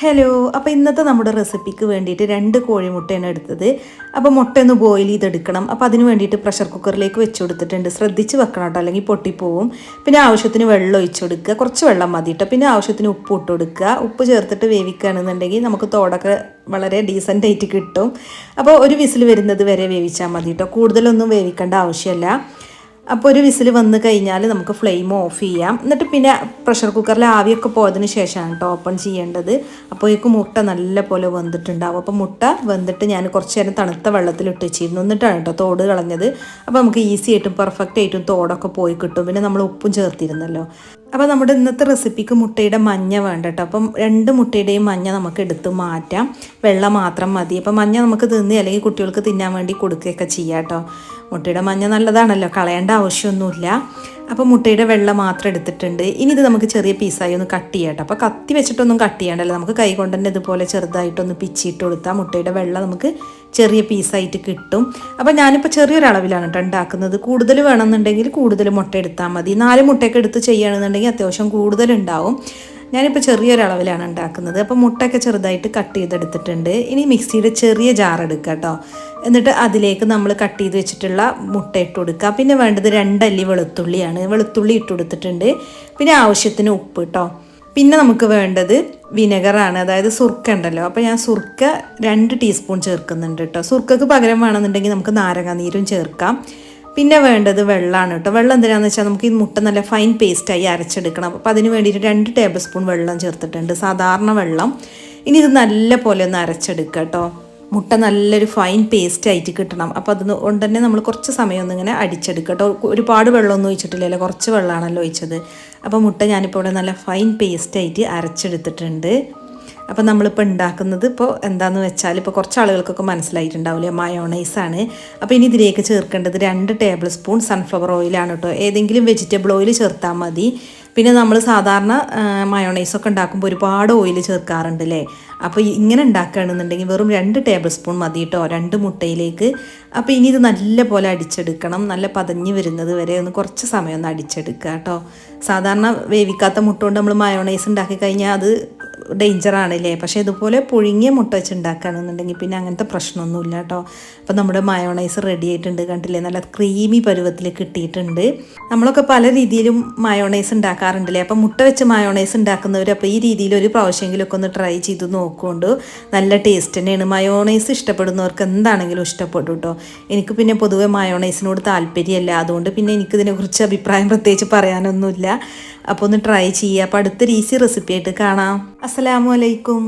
Hello അപ്പോൾ ഇന്നത്തെ നമ്മുടെ റെസിപ്പിക്ക് വേണ്ടിയിട്ട് രണ്ട് കോഴിമുട്ടയാണ് എടുത്തത്. അപ്പോൾ മുട്ട ഒന്ന് ബോയിൽ ചെയ്തെടുക്കണം. അപ്പോൾ അതിന് വേണ്ടിയിട്ട് പ്രഷർ കുക്കറിലേക്ക് വെച്ച് കൊടുത്തിട്ടുണ്ട്. ശ്രദ്ധിച്ച് വെക്കണം കേട്ടോ. അല്ലെങ്കിൽ പൊട്ടിപ്പോവും. പിന്നെ ആവശ്യത്തിന് വെള്ളം ഒഴിച്ചു കൊടുക്കുക. കുറച്ച് വെള്ളം മതി കേട്ടോ. പിന്നെ ആവശ്യത്തിന് ഉപ്പ് ഇട്ട് കൊടുക്കുക. ഉപ്പ് ചേർത്തിട്ട് വേവിക്കുകയാണെന്നുണ്ടെങ്കിൽ നമുക്ക് തോടൊക്കെ വളരെ ഡീസന്റ് ആയിട്ട് കിട്ടും. അപ്പോൾ ഒരു വിസിൽ വരുന്നത് വരെ വേവിച്ചാൽ മതി കേട്ടോ. കൂടുതലൊന്നും വേവിക്കേണ്ട ആവശ്യമില്ല. അപ്പോൾ ഒരു വിസിൽ വന്നു കഴിഞ്ഞാൽ നമുക്ക് ഫ്ലെയിം ഓഫ് ചെയ്യാം. എന്നിട്ട് പിന്നെ പ്രഷർ കുക്കറിൽ ആവിയൊക്കെ പോയതിന് ശേഷമാണ് കേട്ടോ ഓപ്പൺ ചെയ്യേണ്ടത്. അപ്പോഴേക്കും മുട്ട നല്ല പോലെ വെന്തിട്ടുണ്ടാവും അപ്പോൾ മുട്ട വെന്തിട്ട് ഞാൻ കുറച്ച് നേരം തണുത്ത വെള്ളത്തിൽ ഇട്ട് വെച്ചിരുന്നു എന്നിട്ടാണ് കേട്ടോ തോട് കളഞ്ഞത്. അപ്പോൾ നമുക്ക് ഈസി ആയിട്ടും പെർഫെക്റ്റ് ആയിട്ടും തോടൊക്കെ പോയി കിട്ടും. പിന്നെ നമ്മൾ ഉപ്പും ചേർത്തിരുന്നല്ലോ. അപ്പോൾ നമ്മുടെ ഇന്നത്തെ റെസിപ്പിക്ക് മുട്ടയുടെ മഞ്ഞ വേണ്ട കേട്ടോ. അപ്പം രണ്ട് മുട്ടയുടെയും മഞ്ഞ നമുക്ക് എടുത്ത് മാറ്റാം. വെള്ളം മാത്രം മതി. അപ്പം മഞ്ഞ നമുക്ക് തിന്നി അല്ലെങ്കിൽ കുട്ടികൾക്ക് തിന്നാൻ വേണ്ടി കൊടുക്കുകയൊക്കെ ചെയ്യാം കേട്ടോ. മുട്ടയുടെ മഞ്ഞ നല്ലതാണല്ലോ. കളയേണ്ട ആവശ്യമൊന്നുമില്ല. അപ്പോൾ മുട്ടയുടെ വെള്ളം മാത്രം എടുത്തിട്ടുണ്ട്. ഇനി ഇത് നമുക്ക് ചെറിയ പീസായി ഒന്ന് കട്ട് ചെയ്യട്ടെ അപ്പോൾ കത്തി വെച്ചിട്ടൊന്നും കട്ട് ചെയ്യണ്ടല്ലോ. നമുക്ക് കൈ കൊണ്ട് തന്നെ ഇതുപോലെ ചെറുതായിട്ടൊന്ന് പിച്ചിട്ട് കൊടുത്താൽ മുട്ടയുടെ വെള്ളം നമുക്ക് ചെറിയ പീസായിട്ട് കിട്ടും. അപ്പോൾ ഞാനിപ്പോൾ ചെറിയൊരളവിലാണ് കേട്ടോ ഉണ്ടാക്കുന്നത്. കൂടുതൽ വേണമെന്നുണ്ടെങ്കിൽ കൂടുതൽ മുട്ട എടുത്താൽ മതി. നാല് മുട്ടയൊക്കെ എടുത്ത് ചെയ്യുകയാണെന്നുണ്ടെങ്കിൽ അത്യാവശ്യം കൂടുതലുണ്ടാവും ഞാനിപ്പോൾ ചെറിയൊരളവിലാണ് ഉണ്ടാക്കുന്നത്. അപ്പോൾ മുട്ടയൊക്കെ ചെറുതായിട്ട് കട്ട് ചെയ്തെടുത്തിട്ടുണ്ട്. ഇനി മിക്സിയുടെ ചെറിയ ജാർ എടുക്കുക കേട്ടോ എന്നിട്ട് അതിലേക്ക് നമ്മൾ കട്ട് ചെയ്ത് വെച്ചിട്ടുള്ള മുട്ട ഇട്ട് കൊടുക്കുക. പിന്നെ വേണ്ടത് രണ്ടല്ലി വെളുത്തുള്ളിയാണ്. വെളുത്തുള്ളി ഇട്ട് കൊടുത്തിട്ടുണ്ട്. പിന്നെ ആവശ്യത്തിന് ഉപ്പ് കേട്ടോ പിന്നെ നമുക്ക് വേണ്ടത് വിനെഗറാണ്. അതായത് സുർക്ക ഉണ്ടല്ലോ. അപ്പോൾ ഞാൻ സുർക്ക രണ്ട് ടീസ്പൂൺ ചേർക്കുന്നുണ്ട് കേട്ടോ സുർക്കക്ക് പകരം വേണമെന്നുണ്ടെങ്കിൽ നമുക്ക് നാരങ്ങാനീരും ചേർക്കാം. പിന്നെ വേണ്ടത് വെള്ളമാണ് കേട്ടോ. വെള്ളം എന്തിനാന്ന് വെച്ചാൽ നമുക്ക് ഈ മുട്ട നല്ല ഫൈൻ പേസ്റ്റായി അരച്ചെടുക്കണം. അപ്പോൾ അതിന് വേണ്ടിയിട്ട് രണ്ട് ടേബിൾ സ്പൂൺ വെള്ളം ചേർത്തിട്ടുണ്ട്. സാധാരണ വെള്ളം. ഇനി ഇത് നല്ല പോലെ ഒന്ന് അരച്ചെടുക്കുക കേട്ടോ. മുട്ട നല്ലൊരു ഫൈൻ പേസ്റ്റ് ആയിട്ട് കിട്ടണം. അപ്പോൾ അത് കൊണ്ട് തന്നെ നമ്മൾ കുറച്ച് സമയം ഒന്ന് ഇങ്ങനെ അടിച്ചെടുക്കുക കേട്ടോ. ഒരുപാട് വെള്ളമൊന്നും ഒഴിച്ചിട്ടില്ലല്ലോ. കുറച്ച് വെള്ളമാണല്ലോ ഒഴിച്ചത്. അപ്പോൾ മുട്ട ഞാനിപ്പോൾ ഇവിടെ നല്ല ഫൈൻ പേസ്റ്റ് ആയിട്ട് അരച്ചെടുത്തിട്ടുണ്ട്. അപ്പോൾ നമ്മളിപ്പോൾ ഉണ്ടാക്കുന്നത് ഇപ്പോൾ എന്താണെന്ന് വെച്ചാൽ ഇപ്പോൾ കുറച്ച് ആളുകൾക്കൊക്കെ മനസ്സിലായിട്ടുണ്ടാവില്ലേ മയോണൈസാണ് അപ്പോൾ ഇനി ഇതിലേക്ക് ചേർക്കേണ്ടത് രണ്ട് ടേബിൾ സ്പൂൺ സൺഫ്ലവർ ഓയിലാണ് കേട്ടോ ഏതെങ്കിലും വെജിറ്റബിൾ ഓയിൽ ചേർത്താൽ മതി. പിന്നെ നമ്മൾ സാധാരണ മയോണൈസൊക്കെ ഉണ്ടാക്കുമ്പോൾ ഒരുപാട് ഓയിൽ ചേർക്കാറുണ്ട് അല്ലേ അപ്പോൾ ഇങ്ങനെ ഉണ്ടാക്കുകയാണെന്നുണ്ടെങ്കിൽ വെറും രണ്ട് ടേബിൾ സ്പൂൺ മതി കേട്ടോ രണ്ട് മുട്ടയിലേക്ക്. അപ്പോൾ ഇനി ഇത് നല്ല പോലെ അടിച്ചെടുക്കണം. നല്ല പതഞ്ഞ് വരുന്നത് വരെ ഒന്ന് കുറച്ച് സമയം ഒന്ന് അടിച്ചെടുക്കുക കേട്ടോ സാധാരണ വേവിക്കാത്ത മുട്ട കൊണ്ട് നമ്മൾ മയോണൈസ് ഉണ്ടാക്കി കഴിഞ്ഞാൽ അത് ഡേഞ്ചറാണല്ലേ? പക്ഷേ ഇതുപോലെ പുഴുങ്ങിയ മുട്ട വെച്ച് ഉണ്ടാക്കുകയാണെന്നുണ്ടെങ്കിൽ പിന്നെ അങ്ങനത്തെ പ്രശ്നമൊന്നുമില്ല കേട്ടോ. അപ്പോൾ നമ്മുടെ മയോണൈസ് റെഡി ആയിട്ടുണ്ട് കണ്ടില്ലേ? നല്ല ക്രീമി പരുവത്തിൽ കിട്ടിയിട്ടുണ്ട്. നമ്മളൊക്കെ പല രീതിയിലും മയോണൈസ് ഉണ്ടാക്കാറുണ്ടല്ലേ? അപ്പോൾ മുട്ട വെച്ച് മയോണൈസ് ഉണ്ടാക്കുന്നവർ അപ്പോൾ ഈ രീതിയിൽ ഒരു പ്രാവശ്യമെങ്കിലുമൊക്കെ ഒന്ന് ട്രൈ ചെയ്ത് നോക്കുകൊണ്ട്. നല്ല ടേസ്റ്റ് തന്നെയാണ്. മയോണൈസ് ഇഷ്ടപ്പെടുന്നവർക്ക് എന്താണെങ്കിലും ഇഷ്ടപ്പെടും കേട്ടോ. എനിക്ക് പിന്നെ പൊതുവെ മയോണൈസിനോട് താല്പര്യമല്ല. അതുകൊണ്ട് പിന്നെ എനിക്കിതിനെക്കുറിച്ച് അഭിപ്രായം പ്രത്യേകിച്ച് പറയാനൊന്നുമില്ല. അപ്പോൾ ഒന്ന് ട്രൈ ചെയ്യുക. അപ്പോൾ അടുത്തൊരു ഈസി റെസിപ്പി ആയിട്ട് കാണാം. അസ്സലാമു അലൈക്കും.